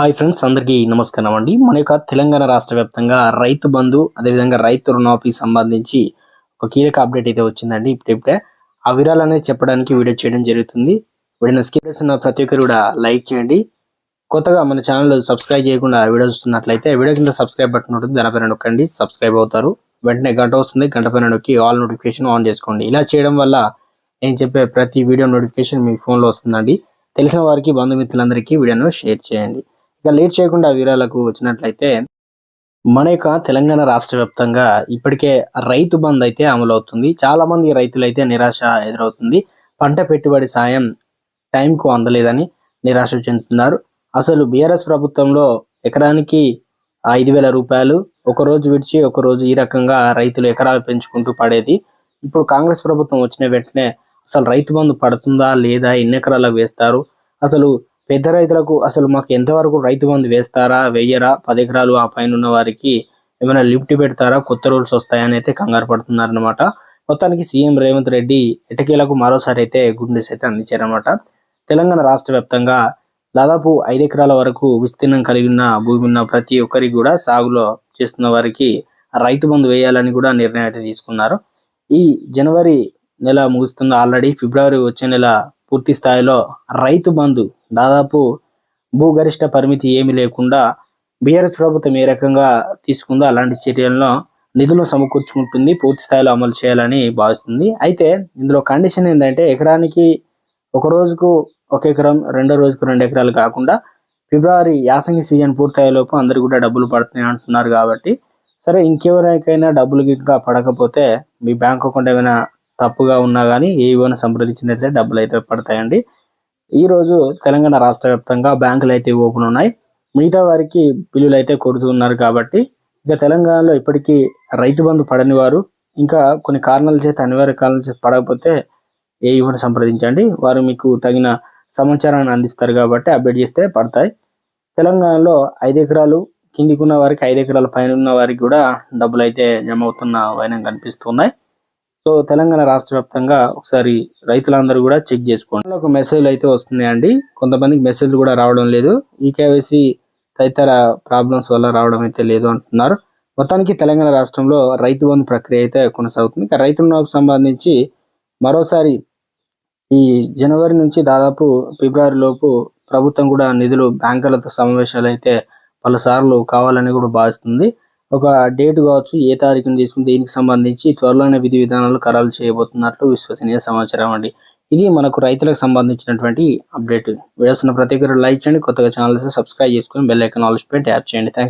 Hi friends అందరికీ నమస్కారం అండి మన యొక్క తెలంగాణ రాష్ట్ర వ్యాప్తంగా రైతు బంధు అదేవిధంగా రైతు రుణమాఫీ సంబంధించి ఒక కీలక అప్డేట్ అయితే వచ్చిందండి. ఇప్పుడిప్పుడే ఆ వివరాలు అనేది చెప్పడానికి వీడియో చేయడం జరుగుతుంది. వీడియో స్కిప్ ఉన్న ప్రతి ఒక్కరు కూడా లైక్ చేయండి. కొత్తగా మన ఛానల్ సబ్స్క్రైబ్ చేయకుండా వీడియో చూస్తున్నట్లయితే వీడియో కింద సబ్స్క్రైబ్ బటన్ ఉంటుంది. దానిపైన నొక్కండి సబ్స్క్రైబ్ అవుతారు. వెంటనే గంట వస్తుంది గంట పైన నొక్కి ఆల్ నోటిఫికేషన్ ఆన్ చేసుకోండి. ఇలా చేయడం వల్ల నేను చెప్పే ప్రతి వీడియో నోటిఫికేషన్ మీ ఫోన్లో వస్తుందండి. తెలిసిన వారికి బంధుమిత్రులందరికీ వీడియోను షేర్ చేయండి. ఇక లేట్ చేయకుండా వీరాలకు వచ్చినట్లయితే మన యొక్క తెలంగాణ రాష్ట్ర వ్యాప్తంగా ఇప్పటికే రైతు బంద్ అయితే అమలవుతుంది. చాలా మంది రైతులైతే నిరాశ ఎదురవుతుంది. పంట పెట్టుబడి సాయం టైంకు అందలేదని నిరాశ చెందుతున్నారు. అసలు బీఆర్ఎస్ ప్రభుత్వంలో ఎకరానికి ఐదు వేల రూపాయలు ఒక రోజు విడిచి ఒక రోజు ఈ రకంగా రైతులు ఎకరాలు పెంచుకుంటూ పడేది. ఇప్పుడు కాంగ్రెస్ ప్రభుత్వం వచ్చిన వెంటనే అసలు రైతు బంధు పడుతుందా లేదా ఎన్ని ఎకరాలకు వేస్తారు? అసలు పెద్ద రైతులకు అసలు మాకు ఎంతవరకు రైతు బంధు వేస్తారా వెయ్యరా పది ఎకరాలు ఆ పైన ఉన్న వారికి ఏమైనా లిఫ్ట్ పెడతారా కొత్త రూల్స్ వస్తాయని అయితే కంగారు పడుతున్నారు అనమాట మొత్తానికి సీఎం రేవంత్ రెడ్డి ఎటకేలకు మరోసారి అయితే గుడ్ న్యూస్ అయితే అందించారనమాట తెలంగాణ రాష్ట్ర వ్యాప్తంగా దాదాపు ఐదు ఎకరాల వరకు విస్తీర్ణం కలిగి ఉన్న భూమి ఉన్న ప్రతి ఒక్కరికి కూడా సాగులో చేస్తున్న వారికి రైతు బంధు వేయాలని కూడా నిర్ణయం అయితే తీసుకున్నారు. ఈ జనవరి నెల ముగుస్తుంది. ఆల్రెడీ ఫిబ్రవరి వచ్చే నెల పూర్తి స్థాయిలో రైతు బంధు దాదాపు భూగరిష్ట పరిమితి ఏమీ లేకుండా బీఆర్ఎస్ ప్రభుత్వం ఏ రకంగా తీసుకుందో అలాంటి చర్యలను నిధులు సమకూర్చుకుంటుంది పూర్తి స్థాయిలో అమలు చేయాలని భావిస్తుంది. అయితే ఇందులో కండిషన్ ఏంటంటే ఎకరానికి ఒక రోజుకు ఒక ఎకరం రెండో రోజుకు రెండు ఎకరాలు కాకుండా ఫిబ్రవరి యాసంగి సీజన్ పూర్తయ్యేలోపు అందరు కూడా డబ్బులు పడుతున్నాయి అంటున్నారు కాబట్టి సరే ఇంకెవరికైనా డబ్బులు ఇంకా పడకపోతే మీ బ్యాంక్ అకౌంట్ ఏమైనా తప్పుగా ఉన్నా కానీ ఏవైనా సంప్రదించినట్లయితే డబ్బులు అయితే పడతాయండి. ఈ రోజు తెలంగాణ రాష్ట్ర వ్యాప్తంగా బ్యాంకులు అయితే ఓపెన్ ఉన్నాయి. మిగతా వారికి బిల్లులు అయితే కొడుతూ ఉన్నారు కాబట్టి ఇక తెలంగాణలో ఇప్పటికీ రైతు బంధు పడని వారు ఇంకా కొన్ని కారణాల చేత అనివార్య కారణాల చేత పడకపోతే ఏ ఇవ్వని సంప్రదించండి. వారు మీకు తగిన సమాచారాన్ని అందిస్తారు కాబట్టి అప్డేట్ చేస్తే పడతాయి. తెలంగాణలో ఐదు ఎకరాలు కిందికి ఉన్న వారికి ఐదు ఎకరాల పైన ఉన్న వారికి కూడా డబ్బులు అయితే జమ అవుతున్న వైనం కనిపిస్తున్నాయి సో తెలంగాణ రాష్ట్ర వ్యాప్తంగా ఒకసారి రైతులందరూ కూడా చెక్ చేసుకోండి. ఒక మెసేజ్ అయితే వస్తున్నాయండి. కొంతమందికి మెసేజ్ కూడా రావడం లేదు. ఈ కేవైసీ తదితర ప్రాబ్లమ్స్ వల్ల రావడం అయితే లేదు అంటున్నారు. మొత్తానికి తెలంగాణ రాష్ట్రంలో రైతు బంధు ప్రక్రియ అయితే కొనసాగుతుంది. ఇక రైతు రుణాలకు సంబంధించి మరోసారి ఈ జనవరి నుంచి దాదాపు ఫిబ్రవరి లోపు ప్రభుత్వం కూడా నిధులు బ్యాంకులతో సమావేశాలు అయితే పలుసార్లు కావాలని కూడా భావిస్తుంది. ఒక డేట్ కావచ్చు ఏ తారీఖును తీసుకుని దీనికి సంబంధించి త్వరలోనే విధి విధానాలు ఖరారు చేయబోతున్నట్లు విశ్వసనీయ సమాచారం అండి. ఇది మనకు రైతులకు సంబంధించినటువంటి అప్డేట్. వీడియోస్ ప్రతి ఒక్కరు లైక్ చేయండి కొత్తగా ఛానల్స్ సబ్స్క్రైబ్ చేసుకుని బెల్ ఐకాన్ ఆల్స్ పెట్టి ట్యాప్ చేయండి. థ్యాంక్